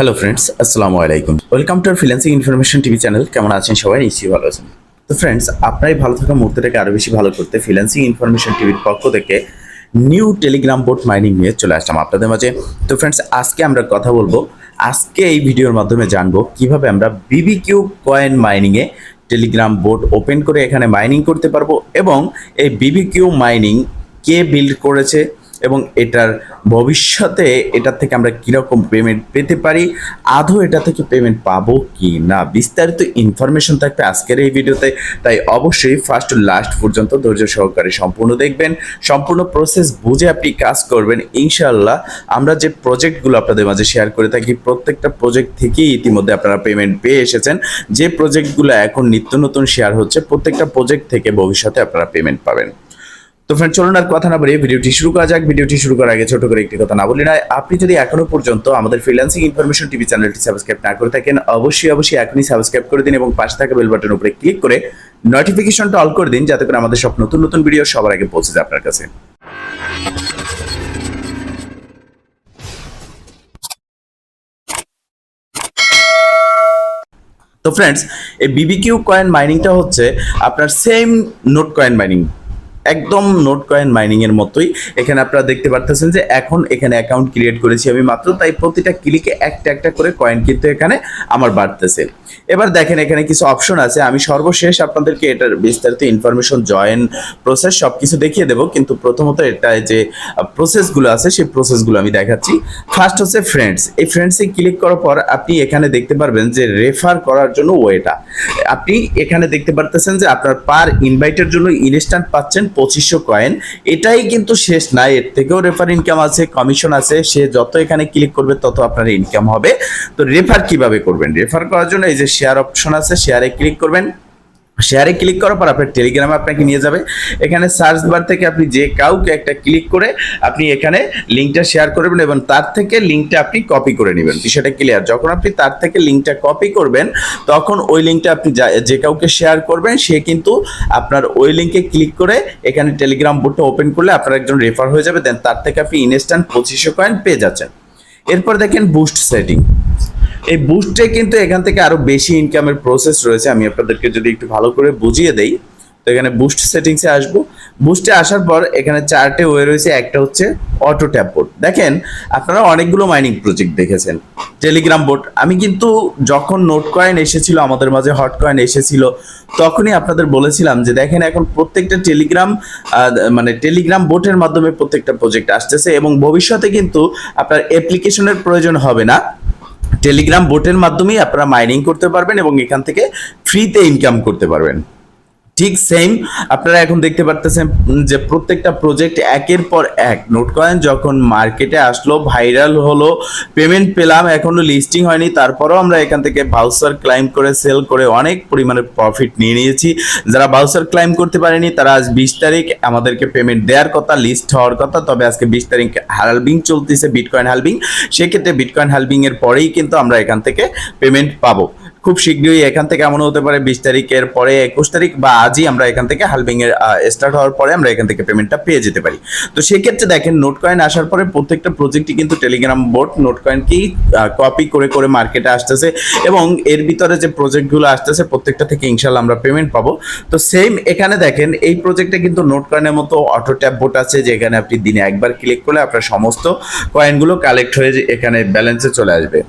Hello friends আসসালামু আলাইকুম welcome to our freelancing information TV channel কেমন আছেন সবাই? নিশ্চয়ই ভালো আছেন। তো ফ্রেন্ডস আপনারাই ভালো থাকা মুহূর্তটাকে আরও বেশি ভালো করতে ফ্রিল্যান্সিং ইনফরমেশন টিভির পক্ষ থেকে নিউ টেলিগ্রাম বোর্ড মাইনিং নিয়ে চলে আসলাম আপনাদের মাঝে। তো ফ্রেন্ডস আজকে আমরা কথা বলব, আজকে এই ভিডিওর মাধ্যমে জানব কীভাবে আমরা বিবি কিউ কয়েন মাইনিংয়ে টেলিগ্রাম বোর্ড ওপেন করে এখানে মাইনিং করতে পারব এবং এই বিবি কিউ মাইনিং কে বিল্ড করেছে এবং এটার ভবিষ্যতে এটার থেকে আমরা কীরকম পেমেন্ট পেতে পারি? আদৌ এটা থেকে পেমেন্ট পাবো কি না বিস্তারিত ইনফরমেশন থাকবে আজকের এই ভিডিওতে, তাই অবশ্যই ফার্স্ট লাস্ট পর্যন্ত ধৈর্য সহকারে সম্পূর্ণ দেখবেন। সম্পূর্ণ প্রসেস বুঝে আপনি কাজ করবেন। ইনশাল্লাহ আমরা যে প্রজেক্টগুলো আপনাদের মাঝে শেয়ার করে থাকি, প্রত্যেকটা প্রজেক্ট থেকেই ইতিমধ্যে আপনারা পেমেন্ট পেয়ে এসেছেন। যে প্রজেক্টগুলো এখন নিত্য নতুন শেয়ার হচ্ছে, প্রত্যেকটা প্রজেক্ট থেকে ভবিষ্যতে আপনারা পেমেন্ট পাবেন। তো ফ্রেন্ড চলুন আর কথা না বলে ভিডিওটি শুরু করা যাক। ভিডিওটি শুরু করার আগে ছোট করে একটি কথা না বলি না আপনি যদি এখনও পর্যন্ত আমাদের ফ্রিল্যান্সিং ইনফরমেশন টিভি চ্যানেলটি সাবস্ক্রাইব না করে থাকেন, অবশ্যই অবশ্যই এখনই সাবস্ক্রাইব করে দিন এবং পাশে থাকা বেল বাটনের উপরে ক্লিক করে নোটিফিকেশনটা অল করে দিন, যাতে করে আমাদের সব নতুন নতুন ভিডিও সবার আগে পৌঁছে যায় আপনার কাছে। তো ফ্রেন্ডস এই বিবিকিউ কয়েন মাইনিংটা হচ্ছে আপনার সেম নোট কয়েন মাইনিং একদম নোট কয়েন মাইনিং এর মতোই। এখানে আপনারা দেখতে পারতেছেন যে এখন এখানে অ্যাকাউন্ট ক্রিয়েট করেছি আমি মাত্র, তাই প্রতিটা ক্লিকে একটা একটা করে কয়েন কিন্তু এখানে আমার বাড়তেছে। এবার দেখেন এখানে কিছু অপশন আছে, আমি সর্বশেষ আপনাদেরকে এটার বিস্তারিত ইনফরমেশন জয়েন প্রসেস সব কিছু দেখিয়ে দেবো, কিন্তু প্রথমত এটা যে প্রসেসগুলো আছে, সেই প্রসেসগুলো আমি দেখাচ্ছি। ফার্স্ট হচ্ছে ফ্রেন্ডস এই ফ্রেন্ডসে ক্লিক করার পর আপনি এখানে দেখতে পারবেন যে রেফার করার জন্য ওয়েটা। আপনি এখানে দেখতে পারতেছেন যে আপনার পার ইনভাইটের জন্য ইনস্ট্যান্ট পাচ্ছেন পঁচিশশো কয়েন এটাই কিন্তু শেষ নাই এর থেকেও রেফার ইনকাম আছে কমিশন আছে। সে যত এখানে ক্লিক করবে, তত আপনার ইনকাম হবে। তো রেফার কীভাবে করবেন? রেফার করার জন্য এই যে শেয়ার অপশন আছে শেয়ারে ক্লিক করবেন। শেয়ারে ক্লিক করার পর আপনার টেলিগ্রামে আপনাকে নিয়ে যাবে। এখানে সার্চ বার থেকে আপনি যে কাউকে একটা ক্লিক করে আপনি এখানে লিঙ্কটা শেয়ার করবেন এবং তার থেকে লিঙ্কটা আপনি কপি করে নেবেন। বিষয়টা ক্লিয়ার যখন আপনি তার থেকে লিঙ্কটা কপি করবেন, তখন ওই লিঙ্কটা আপনি যা- কাউকে শেয়ার করবেন, সে কিন্তু আপনার ওই লিঙ্কে ক্লিক করে এখানে টেলিগ্রাম বোর্ডটা ওপেন করলে আপনার একজন রেফার হয়ে যাবে। দেন তার থেকে আপনি ইনস্ট্যান্ট পঁচিশশো কয়েন পেয়ে যাচ্ছেন। এরপর দেখেন বুস্ট সেটিং এই বুস্টে কিন্তু এখান থেকে আরও বেশি ইনকামের প্রসেস রয়েছে। আমি আপনাদেরকে যদি একটু ভালো করে বুঝিয়ে দেই, তো এখানে বুস্ট সেটিংসে আসব। বুস্টে আসার পর এখানে চারটে ওয়ে রয়েছে। একটা হচ্ছে অটো ট্যাপ বোর্ড দেখেন, আপনারা অনেকগুলো মাইনিং প্রজেক্ট দেখেছেন। টেলিগ্রাম বোর্ড আমি কিন্তু যখন নোট কয়েন এসেছিল, আমাদের মাঝে হট কয়েন এসেছিল, তখনই আপনাদের বলেছিলাম যে, দেখেন এখন প্রত্যেকটা টেলিগ্রাম মানে টেলিগ্রাম বোটের মাধ্যমে প্রত্যেকটা প্রজেক্ট আসতেছে এবং ভবিষ্যতে কিন্তু আপনার অ্যাপ্লিকেশনের প্রয়োজন হবে না। টেলিগ্রাম বোটের মাধ্যমেই আপনারা মাইনিং করতে পারবেন এবং এখান থেকে ফ্রিতে ইনকাম করতে পারবেন। ঠিক সেম আপনারা এখন দেখতে পারতেছেন যে প্রত্যেকটা প্রজেক্ট একের পর এক। নোট কয়েন যখন মার্কেটে আসলো ভাইরাল হলো পেমেন্ট পেলাম, এখনও লিস্টিং হয়নি। তারপরও আমরা এখান থেকে বাউসার ক্লাইম করে সেল করে অনেক পরিমাণে প্রফিট নিয়ে নিয়েছি। যারা বাউসার ক্লাইম করতে পারেনি, তারা আজ বিশ তারিখ আমাদেরকে পেমেন্ট দেওয়ার কথা লিস্ট হওয়ার কথা। তবে আজকে বিশ তারিখ হালবিং চলতেছে বিটকয়েন হালবিং সেক্ষেত্রে বিটকয়েন হালবিং এর পরেই কিন্তু আমরা এখান থেকে পেমেন্ট পাবো। খুব শীঘ্রই এখান থেকে এমন হতে পারে বিশ তারিখের পরে একুশ তারিখ বা আজই আমরা এখান থেকে হালবিং এর স্টার্ট হওয়ার পরে আমরা এখান থেকে পেমেন্টটা পেয়ে যেতে পারি। তো সেক্ষেত্রে দেখেন নোট কয়েন আসার পরে প্রত্যেকটা প্রজেক্টই কিন্তু টেলিগ্রাম বোর্ড নোট কয়েনকেই কপি করে করে মার্কেটে আসতেছে এবং এর ভিতরে যে প্রজেক্টগুলো আসতেছে প্রত্যেকটা থেকে ইনশাল্লাহ আমরা পেমেন্ট পাবো। তো সেম এখানে দেখেন, এই প্রজেক্টে কিন্তু নোট কয়েনের মতো অটো ট্যাপ বোর্ড আছে যেখানে আপনি দিনে একবার ক্লিক করলে আপনার সমস্ত কয়েনগুলো কালেক্ট হয়ে এখানে ব্যালেন্সে চলে আসবে।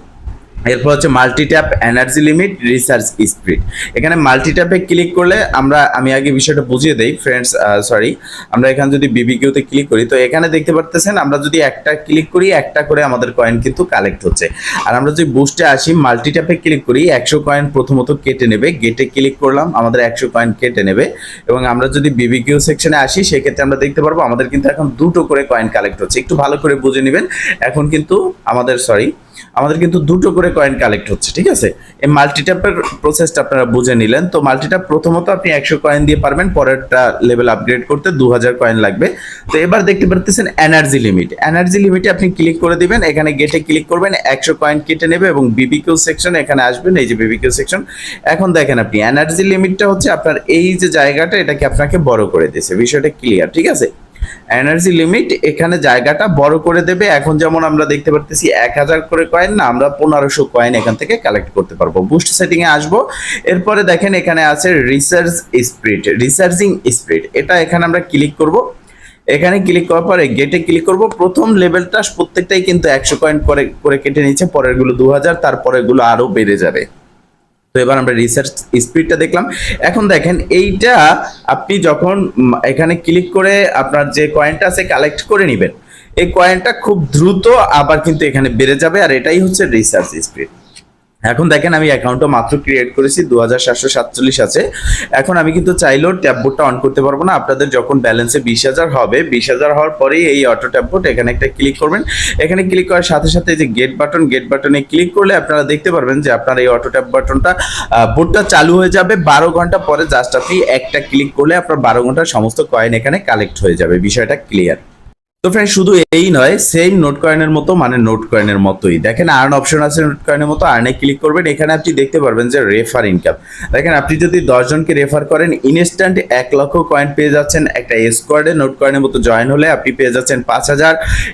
এরপর হচ্ছে multi tap energy limit research speed এখানে মাল্টি ট্যাপে ক্লিক করলে আমরা, আমি আগে বিষয়টা বুঝিয়ে দেই ফ্রেন্ডস সরি আমরা এখানে যদি বিবিকিউতে ক্লিক করি, তো এখানে দেখতে পারতেছেন আমরা যদি একটা ক্লিক করি, একটা করে আমাদের কয়েন কিন্তু কালেক্ট হচ্ছে। আর আমরা যদি বুস্টে আসি মাল্টি ট্যাপে ক্লিক করি, একশো কয়েন প্রথমত কেটে নেবে গেটে ক্লিক করলাম, আমাদের একশো কয়েন কেটে নেবে। এবং আমরা যদি বিবিকিউ সেকশনে আসি, সেক্ষেত্রে আমরা দেখতে পারব আমাদের কিন্তু এখন দুটো করে কয়েন কালেক্ট হচ্ছে। একটু ভালো করে বুঝে নেবেন। এখন কিন্তু আমাদের সরি আমাদের কিন্তু দুটো করে কয়েন কালেক্ট হচ্ছে, ঠিক আছে? এই মাল্টিট্যাপের প্রসেসটা আপনারা বুঝে নিলেন। তো মাল্টিট্যাপ প্রথমত আপনি একশো কয়েন দিয়ে পারবেন, পরেরটা লেভেল আপগ্রেড করতে দু হাজার কয়েন লাগবে। তো এবার দেখতে পারতেছেন এনার্জি লিমিট এনার্জি লিমিটে আপনি ক্লিক করে দিবেন, এখানে গেটে ক্লিক করবেন, একশো কয়েন কেটে নেবে এবং বিবিকিউ সেকশন এখানে আসবেন, এই যে বিবিকিউ সেকশন এখন দেখেন আপনি এনার্জি লিমিটটা হচ্ছে আপনার এই যে জায়গাটা, এটাকে আপনাকে বড় করে দিয়েছে। বিষয়টা ক্লিয়ার ঠিক আছে? এনার্জি লিমিট এখানে জায়গাটা বড় করে দেবে। এখন যেমন আমরা দেখতে পারতেছি এক হাজার করে কয়েন না, আমরা পনেরোশো কয়েন এখান থেকে কালেক্ট করতে পারব। বুস্ট সেটিংয়ে আসব। এরপরে দেখেন, এখানে আছে রিসার্চ স্পিড রিসার্চিং স্পিড এটা এখানে আমরা ক্লিক করব। এখানে ক্লিক করার পরে গেটে ক্লিক করব। প্রথম লেভেলটা প্রত্যেকটাই কিন্তু একশো কয়েন করে করে কেটে নিচ্ছে। পরেরগুলো দু হাজার তারপরেরগুলো আরও বেড়ে যাবে। তো এবার আমরা রিসার্চ স্পিডটা দেখলাম। এখন দেখেন, এইটা আপনি যখন এখানে ক্লিক করে আপনার যে কয়েনটা আছে কালেক্ট করে নেবেন। এই কয়েনটা খুব দ্রুত আবার কিন্তু এখানে বেড়ে যাবে, আর এটাই হচ্ছে রিসার্চ স্পিড এখন দেখেন আমি অ্যাকাউন্টও মাত্র ক্রিয়েট করেছি দু হাজার সাতশো সাতচল্লিশ আছে। এখন আমি কিন্তু চাইলেও ট্যাববোর্ডটা অন করতে পারব না। আপনাদের যখন ব্যালেন্সে বিশ হাজার হবে, বিশ হাজার হওয়ার পরেই এই অটো ট্যাববোর্ড এখানে একটা ক্লিক করবেন। এখানে ক্লিক করার সাথে সাথে যে গেট বাটন গেট বাটনে ক্লিক করলে আপনারা দেখতে পারবেন যে আপনার এই অটো ট্যাব বাটনটা বোর্ডটা চালু হয়ে যাবে। বারো ঘণ্টা পরে জাস্ট আপনি একটা ক্লিক করলে আপনার বারো ঘণ্টার সমস্ত কয়েন এখানে কালেক্ট হয়ে যাবে। বিষয়টা ক্লিয়ার তো ফ্রেন্ড শুধু এই নয় সেম নোট কয়েনের মতো মানে নোট কয়েনের মতোই। দেখেন আর্ন অপশন আছে নোট কয়েনের মতো আর্নে ক্লিক করবেন, এখানে আপনি দেখতে পারবেন যে রেফার ইনকাম দেখেন, আপনি যদি দশজনকে রেফার করেন ইনস্ট্যান্ট এক লক্ষ কয়েন পেয়ে যাচ্ছেন, একটা স্কোয়াডে নোট কয়েনের মতো জয়েন হলে আপনি পেয়ে যাচ্ছেন পাঁচ হাজার।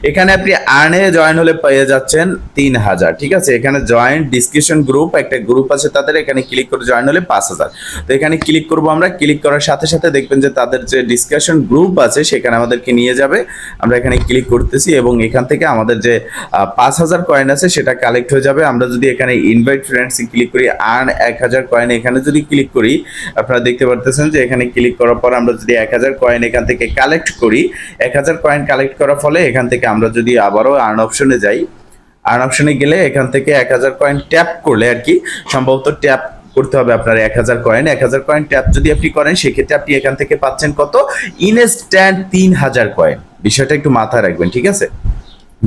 এখানে আপনি আর্নে জয়েন হলে পেয়ে যাচ্ছেন তিন হাজার, ঠিক আছে? এখানে জয়েন্ট ডিসকাশন গ্রুপ একটা গ্রুপ আছে তাদের, এখানে ক্লিক করে জয়েন হলে পাঁচ হাজার। তো এখানে ক্লিক করব আমরা ক্লিক করার সাথে সাথে দেখবেন যে তাদের যে ডিসকাশন গ্রুপ আছে, সেখানে আমাদেরকে নিয়ে যাবে। আমরা এখানে ক্লিক করতেছি এবং এখান থেকে আমাদের যে পাঁচ হাজার কয়েন আছে সেটা কালেক্ট হয়ে যাবে। আমরা যদি এখানে ইনভাইট ফ্রেন্ডস ক্লিক করি আর্ন এক হাজার কয়েন এখানে যদি ক্লিক করি, আপনারা দেখতে পারতেছেন যে এখানে ক্লিক করার পর আমরা যদি এক হাজার কয়েন এখান থেকে কালেক্ট করি, এক হাজার কয়েন কালেক্ট করার ফলে এখান থেকে আমরা যদি আবারও আর্ন অপশনে যাই আর্ন অপশনে গেলে এখান থেকে এক হাজার কয়েন ট্যাপ করলে আর কি, সম্ভবত ট্যাপ করতে হবে আপনার এক হাজার কয়েন এক হাজার কয়েন ট্যাপ যদি আপনি করেন, সেক্ষেত্রে আপনি এখান থেকে পাচ্ছেন কত? ইনস্ট্যান্ট তিন হাজার কয়েন বিষয়টা একটু মাথায় রাখবেন, ঠিক আছে?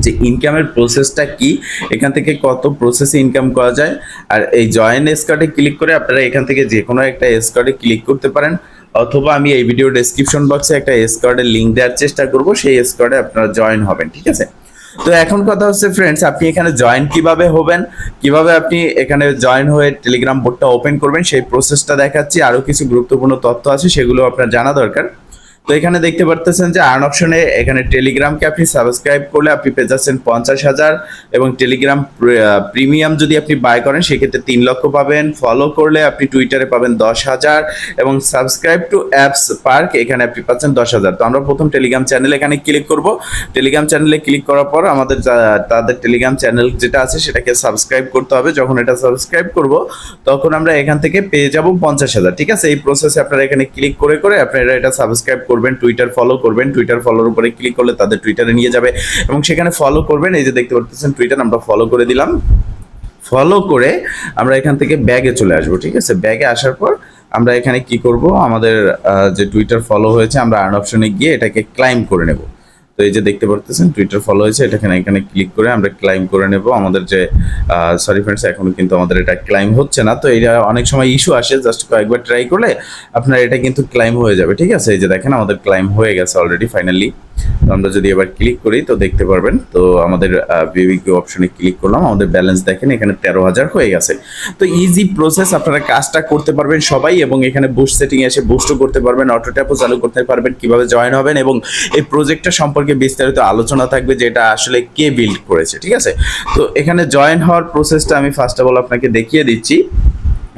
যে ইনকামের প্রসেসটা কি? এখান থেকে কত প্রসেসে ইনকাম করা যায়? আর এই জয়েন এসকার্ডে ক্লিক করে আপনারা এখান থেকে যে কোনো একটা এসকার্ডে ক্লিক করতে পারেন। অথবা আমি এই ভিডিও ডেসক্রিপশন বক্সে একটা এসকার্ডের লিঙ্ক দেওয়ার চেষ্টা করব, সেই এসকার্ডে আপনারা জয়েন হবেন, ঠিক আছে? তো এখন কথা হচ্ছে ফ্রেন্ডস আপনি এখানে জয়েন কীভাবে হবেন? কীভাবে আপনি এখানে জয়েন হয়ে টেলিগ্রাম বোর্ডটা ওপেন করবেন? সেই প্রসেসটা দেখাচ্ছি। আরও কিছু গুরুত্বপূর্ণ তথ্য আছে, সেগুলো আপনার জানা দরকার। তো এখানে দেখতে পারতেছেন যে আর্ন অপশনে এখানে টেলিগ্রামকে আপনি সাবস্ক্রাইব করলে আপনি পেয়ে যাচ্ছেন পঞ্চাশ হাজার এবং টেলিগ্রাম প্রিমিয়াম যদি আপনি বাই করেন, সেক্ষেত্রে তিন লক্ষ পাবেন। ফলো করলে আপনি টুইটারে পাবেন দশ হাজার এবং সাবস্ক্রাইব টু অ্যাপস পার্ক এখানে আপনি পাচ্ছেন দশ হাজার। তো আমরা প্রথম টেলিগ্রাম চ্যানেল এখানে ক্লিক করব। টেলিগ্রাম চ্যানেলে ক্লিক করার পর আমাদের তাদের টেলিগ্রাম চ্যানেল যেটা আছে, সেটাকে সাবস্ক্রাইব করতে হবে। যখন এটা সাবস্ক্রাইব করব, তখন আমরা এখান থেকে পেয়ে যাব পঞ্চাশ হাজার। ঠিক আছে? এই প্রসেসে আপনারা এখানে ক্লিক করে করে আপনারা এটা সাবস্ক্রাইব করবেন টুইটার ফলো করবেন টুইটার ফলোর উপরে ক্লিক করলে তাদের টুইটারে নিয়ে যাবে এবং সেখানে ফলো করবেন, এই যে দেখতে পাচ্ছেন টুইটার আমরা ফলো করে দিলাম। ফলো করে আমরা এখান থেকে ব্যাগে চলে আসব, ঠিক আছে? ব্যাগে আসার পর আমরা এখানে কি করব? আমাদের যে টুইটার ফলো হয়েছে, আমরা আর্ন অপশনে গিয়ে এটাকে ক্লাইম করে নেব। তো এই যে দেখতে পারতেছেন টুইটার ফলো হয়েছে, এটাখানে এখানে ক্লিক করে আমরা ক্লাইম করে নেব। আমাদের যে সরি ফ্রেন্ডস এখন কিন্তু আমাদের এটা ক্লাইম হচ্ছে না। তো এটা অনেক সময় ইস্যু আসে জাস্ট কয়েকবার ট্রাই করলে আপনার এটা কিন্তু ক্লাইম হয়ে যাবে। ঠিক আছে? এই যে দেখেন, আমাদের ক্লাইম হয়ে গেছে অলরেডি ফাইনালি আমরা যদি এবার ক্লিক করি, তো দেখতে পারবেন, তো আমাদের বিবিকিউ অপশনে ক্লিক করলাম। আমাদের ব্যালেন্স দেখেন, এখানে তেরো হাজার হয়ে গেছে। তো ইজি প্রসেস আপনারা কাজটা করতে পারবেন সবাই এবং এখানে বুস্ট সেটিং এসে বুস্টও করতে পারবেন অটো ট্যাপও চালু করতে পারবেন, কীভাবে জয়েন হবেন এবং এই প্রজেক্টটা সম্পর্কে বিস্তারিত আলোচনা থাকবে যে এটা আসলে কে বিল্ড করেছে, ঠিক আছে? তো এখানে জয়েন হওয়ার প্রসেসটা আমি ফার্স্ট অফ অল আপনাকে দেখিয়ে দিচ্ছি।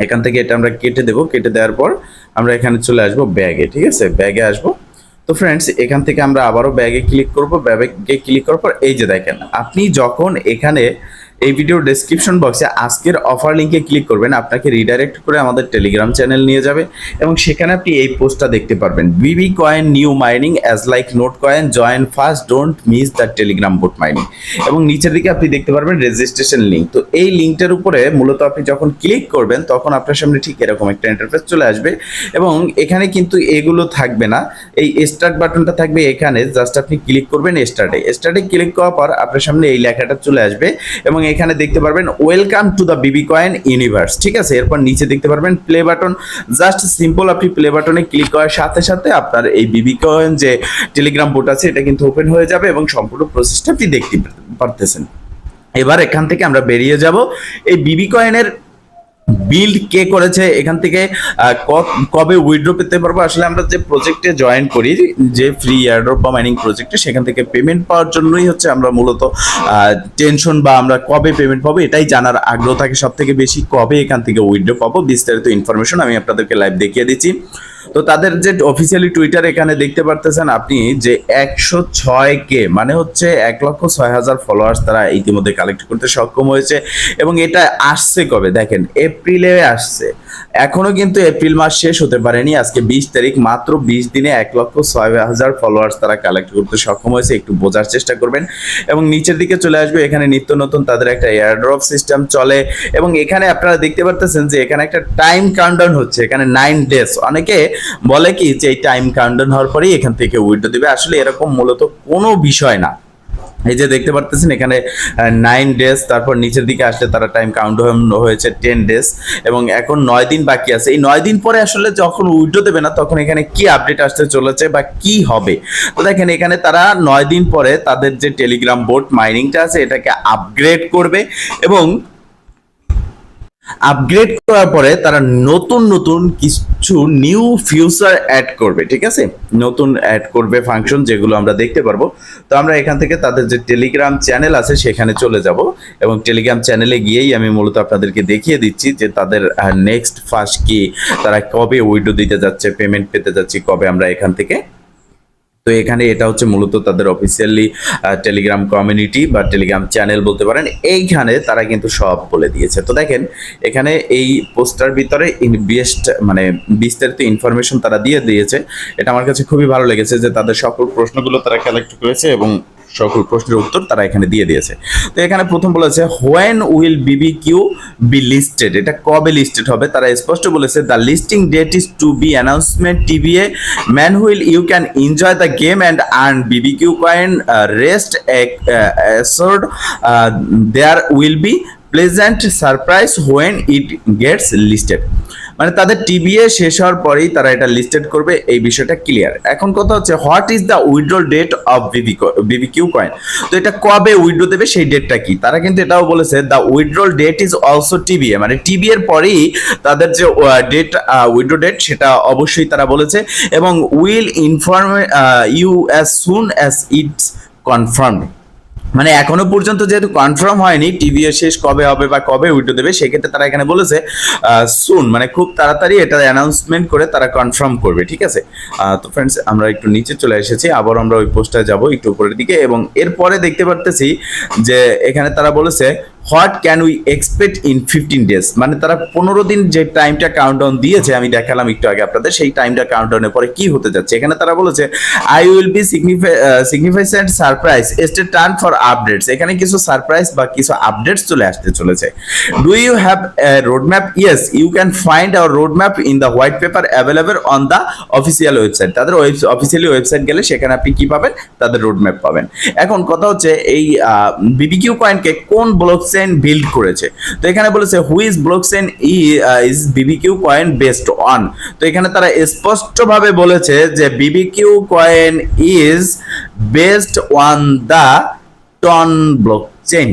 এখান থেকে এটা আমরা কেটে দেবো। কেটে দেওয়ার পর আমরা এখানে চলে আসব ব্যাগে ঠিক আছে? ব্যাগে আসব। তো ফ্রেন্ডস এখান থেকে আমরা আবারও ব্যাগে ক্লিক করব। ব্যাগে ক্লিক করার পর এই যে দেখেন, আপনি যখন এখানে এই ভিডিও ডেসক্রিপশন বক্সে আজকের অফার লিঙ্কে ক্লিক করবেন, আপনাকে রিডাইরেক্ট করে আমাদের টেলিগ্রাম চ্যানেল নিয়ে যাবে এবং সেখানে আপনি এই পোস্টটা দেখতে পারবেন। BB coin new mining as like Notcoin join first don't miss the Telegram bot mining এবং নিচের দিকে আপনি দেখতে পারবেন রেজিস্ট্রেশন লিঙ্ক তো এই লিঙ্কটার উপরে মূলত আপনি যখন ক্লিক করবেন, তখন আপনার সামনে ঠিক এরকম একটা ইন্টারফেস চলে আসবে এবং এখানে কিন্তু এগুলো থাকবে না। এই স্টার্ট বাটনটা থাকবে এখানে জাস্ট আপনি ক্লিক করবেন স্টার্টে স্টার্টে ক্লিক করার পর আপনার সামনে এই লেখাটা চলে আসবে এবং এখানে দেখতে পারবেন welcome to the BB coin universe ঠিক আছে? এরপর নিচে দেখতে পারবেন প্লে বাটন জাস্ট সিম্পল আপনি প্লে বাটনে ক্লিক করার সাথে সাথে আপনার এই বিবি কয়েন যে টেলিগ্রাম বোট আছে, এটা কিন্তু ওপেন হয়ে যাবে এবং সম্পূর্ণ প্রসেসটা আপনি দেখতে পারতেছেন। এবার এখান থেকে আমরা বেরিয়ে যাব। এই বিবি কয়েনের বিল্ড কে করেছে, এখান থেকে কবে উইড্রো পেতে পারব, আসলে আমরা যে প্রজেক্টে জয়েন করি, যে ফ্রি এয়ারড্রপ বা মাইনিং প্রজেক্টে সেখান থেকে পেমেন্ট পাওয়ার জন্যই হচ্ছে আমরা মূলত টেনশন বা আমরা কবে পেমেন্ট পাবো, এটাই জানার আগ্রহ থাকে সব থেকে বেশি, কবে এখান থেকে উইড্রো পাবো, বিস্তারিত ইনফরমেশন আমি আপনাদেরকে লাইভ দেখিয়ে দিচ্ছি। তো তাদের যে অফিসিয়ালি টুইটার এখানে দেখতে পারতেছেন আপনি যে একশো ছয় কে মানে হচ্ছে এক লক্ষ ছয় হাজার ফলোয়ার্স তারা ইতিমধ্যে কালেক্ট করতে সক্ষম হয়েছে এবং এটা আসছে কবে? দেখেন এপ্রিলে আসছে। এখনও কিন্তু এপ্রিল মাস শেষ হতে পারেনি। আজকে বিশ তারিখ, মাত্র বিশ দিনে এক লক্ষ ছয় হাজার ফলোয়ার্স তারা কালেক্ট করতে সক্ষম হয়েছে। একটু বোঝার চেষ্টা করবেন। এবং নিচের দিকে চলে আসবে, এখানে নিত্য নতুন তাদের একটা এয়ারড্রপ সিস্টেম চলে। এবং এখানে আপনারা দেখতে পারতেছেন যে এখানে একটা টাইম কাউন্টডাউন হচ্ছে, এখানে নাইন ডেজ অনেকে বলে কি যে এই টাইম কাউন্টডাউন হওয়ার পরেই এখান থেকে উইড্রো দিবে। আসলে এরকম মূলত কোনো বিষয় না। এই যে দেখতে পারতেছেন এখানে নাইন ডেজ তারপর নিচের দিকে আসলে তারা টাইম কাউন্ট হয়েছে টেন ডেজ এবং এখন নয় দিন বাকি আছে। এই নয় দিন পরে আসলে যখন উইড্রো দেবে না, তখন এখানে কি আপডেট আসতে চলেছে বা কি হবে? তো দেখেন, এখানে তারা নয় দিন পরে তাদের যে টেলিগ্রাম বোর্ড মাইনিংটা আছে, এটাকে আপগ্রেড করবে এবং আপগ্রেড করার পরে তারা নতুন নতুন কিছু নিউ ফিউচার অ্যাড করবে, ঠিক আছে? নতুন অ্যাড করবে ফাংশন যেগুলো আমরা দেখতে পারব। তো আমরা এখান থেকে তাদের যে টেলিগ্রাম চ্যানেল আছে, সেখানে চলে যাব এবং টেলিগ্রাম চ্যানেলে গিয়েই আমি মূলত আপনাদেরকে দেখিয়ে দিচ্ছি যে তাদের নেক্সট ফার্স্ট কি, তারা কবে উইডো দিতে যাচ্ছে পেমেন্ট পেতে যাচ্ছি, কবে আমরা এখান থেকে তো এখানে এটা হচ্ছে মূলত তাদের অফিসিয়ালি টেলিগ্রাম কমিউনিটি বা টেলিগ্রাম চ্যানেল বলতে পারেন। এইখানে তারা কিন্তু সব বলে দিয়েছে। তো দেখেন, এখানে এই পোস্টার ভিতরে বেস্ট মানে বিস্তারিত ইনফরমেশন তারা দিয়ে দিয়েছে। এটা আমার কাছে খুবই ভালো লেগেছে যে তাদের সকল প্রশ্নগুলো তারা কালেক্ট করেছে এবং সকল প্রশ্নের উত্তর তারা এখানে দিয়ে দিয়েছে। তো এখানে প্রথম বলেছে when will BB Q be listed এটা কবে লিস্টেড হবে? তারা স্পষ্ট বলেছে the listing date is to be announcement TBA meanwhile you can enjoy the game and earn BB Q coin rest assured there will be pleasant surprise when it gets listed মানে তাদের টিবিএ শেষ হওয়ার পরেই তারা এটা লিস্টেড করবে, এই বিষয়টা ক্লিয়ার এখন কথা হচ্ছে what is the withdrawal date of BB BB Q coin তো এটা কবে উইড্রো দেবে, সেই ডেটটা কি? তারা কিন্তু এটাও বলেছে the withdrawal date is also TBA মানে টিবিএর পরেই তাদের যে ডেট উইড্রো ডেট সেটা অবশ্যই তারা বলেছে এবং will inform you as soon as it's confirm মানে এখনও পর্যন্ত যেহেতু কনফার্ম হয়নি টিভি শেষ কবে হবে বা কবে উইডো দেবে, সেক্ষেত্রে তারা এখানে বলেছে সুন মানে খুব তাড়াতাড়ি এটা অ্যানাউন্সমেন্ট করে তারা কনফার্ম করবে, ঠিক আছে? তো ফ্রেন্ডস আমরা একটু নিচে চলে এসেছি, আবার আমরা ওই পোস্টটা যাব একটু উপরের দিকে, এবং এরপরে দেখতে পারতেছি যে এখানে তারা বলেছে what can we expect in fifteen days? মানে তারা পনেরো দিন যে টাইমটা কাউন্টডাউন দিয়েছে, আমি দেখালাম একটু আগে আপনাদের, সেই টাইমটা কাউন্টডাউনের পরে কি হতে যাচ্ছে? এখানে তারা বলেছে I will be significant surprise stay turn for updates এখানে কিছু সারপ্রাইজ বা কিছু আপডেটস চলে আসতে চলেছে। Do you have road map yes you can find our road map in the white paper available on the official website তাদের officially website গেলে সেখানে আপনি কি পাবেন? তাদের রোড ম্যাপ পাবেন। এখন কথা হচ্ছে, এই বিবিকিউ কয়েনকে কোন ব্লক চেইন বিল্ড করেছে। তো এখানে বলেছে which blockchain is BBQ coin based on তো এখানে তারা স্পষ্টভাবে বলেছে যে BBQ coin is based on the TON blockchain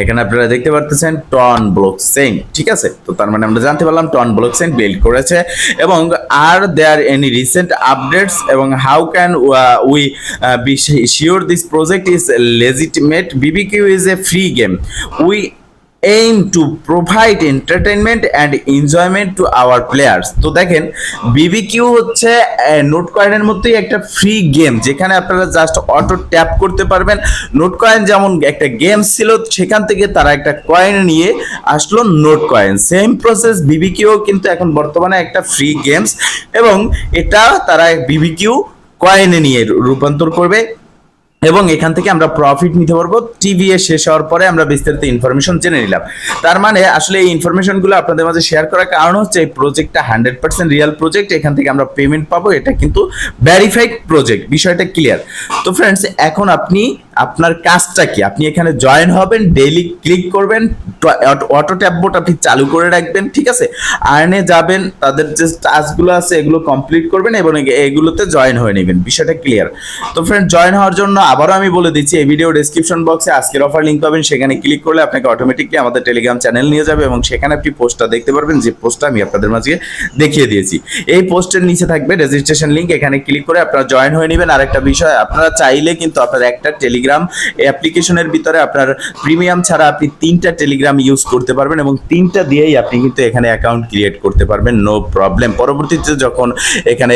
এখানে আপনারা দেখতে পারতেছেন টন ব্লক চেইন ঠিক আছে? তো তার মানে আমরা জানতে পারলাম টন ব্লক চেইন বিল্ড করেছে এবং are there any recent updates এবং how can we be sure this project is legitimate BBQ is a free game we aim to provide entertainment and enjoyment to our players. তো দেখেন BBQ হচ্ছে note কয়েনের মতোই একটা free game যেখানে আপনারা just auto tap করতে পারবেন। নোট কয়েন যেমন একটা গেম ছিল, সেখান থেকে তারা একটা কয়েন নিয়ে আসলো নোট কয়েন সেম প্রসেস বিবিকিউ কিন্তু এখন বর্তমানে একটা ফ্রি গেমস এবং এটা তারা বিবিকিউ কয়েনে নিয়ে রূপান্তর করবে। এবং এখান থেকে আমরা প্রফিট নিতে পারব। টিভি এ শেষ হওয়ার পরে আমরা বিস্তারিত ইনফরমেশন জেনে নিলাম। তার মানে আসলে এই ইনফরমেশনগুলো আপনাদের মাঝে শেয়ার করার কারণ হচ্ছে এই প্রজেক্টটা হান্ড্রেড পার্সেন্ট রিয়েল প্রজেক্ট এখান থেকে আমরা পেমেন্ট পাবো। এটা কিন্তু ভ্যারিফাইড প্রজেক্ট বিষয়টা ক্লিয়ার তো ফ্রেন্ডস এখন আপনি আপনার কাজটা কি? আপনি এখানে জয়েন হবেন ডেইলি ক্লিক করবেন অটো ট্যাব বোর্ড আপনি চালু করে রাখবেন, ঠিক আছে? আর্নে যাবেন, তাদের যে টাস্কগুলো আছে, এগুলো কমপ্লিট করবেন এবং এগুলোতে জয়েন হয়ে নেবেন, বিষয়টা ক্লিয়ার তো ফ্রেন্ড জয়েন হওয়ার জন্য আবারও আমি বলে দিচ্ছি, এই ভিডিও ডেসক্রিপশন বক্সে আজকের অফার লিঙ্ক পাবেন, সেখানে ক্লিক করলে আপনাকে অটোমেটিকলি আমাদের টেলিগ্রাম চ্যানেল নিয়ে যাবে এবং সেখানে আপনি পোস্টটা দেখতে পারবেন, যে পোস্টটা আমি আপনাদের মাঝে দেখিয়ে দিয়েছি। এই পোস্টের নিচে থাকবে রেজিস্ট্রেশন লিঙ্ক এখানে ক্লিক করে আপনারা জয়েন হয়ে নেবেন। আরেকটা বিষয়, আপনারা চাইলে কিন্তু আপনার একটা টেলিগ্রাম অ্যাপ্লিকেশনের ভিতরে আপনার প্রিমিয়াম ছাড়া আপনি তিনটা টেলিগ্রাম ইউজ করতে পারবেন এবং তিনটা দিয়েই আপনি কিন্তু এখানে অ্যাকাউন্ট ক্রিয়েট করতে পারবেন নো প্রবলেম পরবর্তীতে যখন এখানে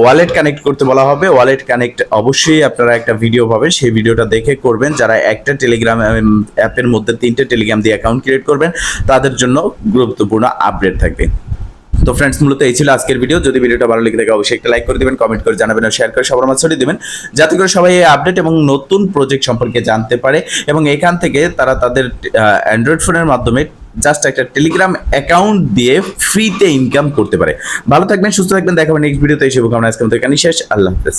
ওয়ালেট কানেক্ট করতে বলা হবে ওয়ালেট কানেক্ট অবশ্যই আপনারা একটা ভিডিও পাবেন, সেই ভিডিওটা দেখে করবেন। যারা একটা টেলিগ্রাম অ্যাপের মধ্যে তিনটে টেলিগ্রাম দিয়ে অ্যাকাউন্ট ক্রিয়েট করবেন, তাদের জন্য গুরুত্বপূর্ণ আপডেট থাকবে। তো ফ্রেন্ডস মূলত এই ছিল আজকের ভিডিও যদি ভিডিওটা ভালো লেগে থাকে, অবশ্যই একটা লাইক করে দিবেন কমেন্ট করে জানাবেন, আর শেয়ার করে সবার মাঝে ছড়িয়ে দিবেন। যাতে করে সবাই এই আপডেট এবং নতুন প্রজেক্ট সম্পর্কে জানতে পারে এবং এখান থেকে তারা তাদের অ্যান্ড্রয়েড ফোনের মাধ্যমে জাস্ট একটা টেলিগ্রাম অ্যাকাউন্ট দিয়ে ফ্রিতে ইনকাম করতে পারে। ভালো থাকবেন, সুস্থ থাকবেন দেখাবেন নেক্সট ভিডিওতে এই শুভকামনা আজকে আমাদের এখানেই শেষ। আল্লাহ হাফেজ।